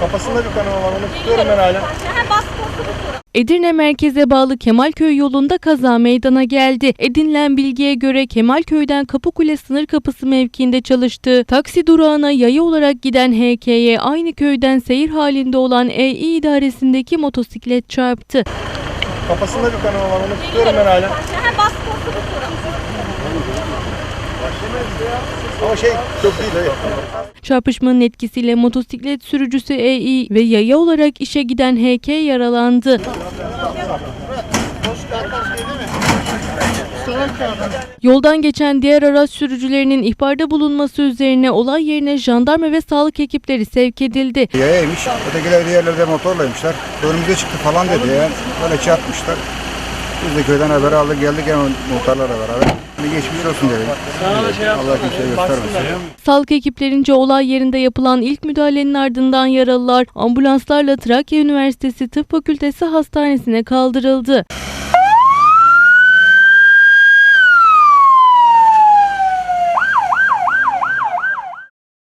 Kafasında bir kanama var onu tutuyorum ben hala. Edirne merkeze bağlı Kemalköy yolunda kaza meydana geldi. Edinilen bilgiye göre Kemalköy'den Kapıkule sınır kapısı mevkiinde çalıştığı taksi durağına yaya olarak giden HK'ye aynı köyden seyir halinde olan Eİ idaresindeki motosiklet çarptı. Kafasında bir kanama var onu tutuyorum ben hala. Ama şey çok değil hayır. Çarpışmanın etkisiyle motosiklet sürücüsü Eİ ve yaya olarak işe giden HK yaralandı. Yoldan geçen diğer araç sürücülerinin ihbarda bulunması üzerine olay yerine jandarma ve sağlık ekipleri sevk edildi. Yayaymış. Ötekiler diğerleri de motorlaymışlar. Önümüze çıktı falan dedi ya. Böyle çarpmışlar. Biz de köyden haber aldık geldik hemen muhtarlarla beraber. Geçmiş olsun dedik. Allah kimseye göstermesin. Sağlık ekiplerince olay yerinde yapılan ilk müdahalenin ardından yaralılar ambulanslarla Trakya Üniversitesi Tıp Fakültesi Hastanesi'ne kaldırıldı.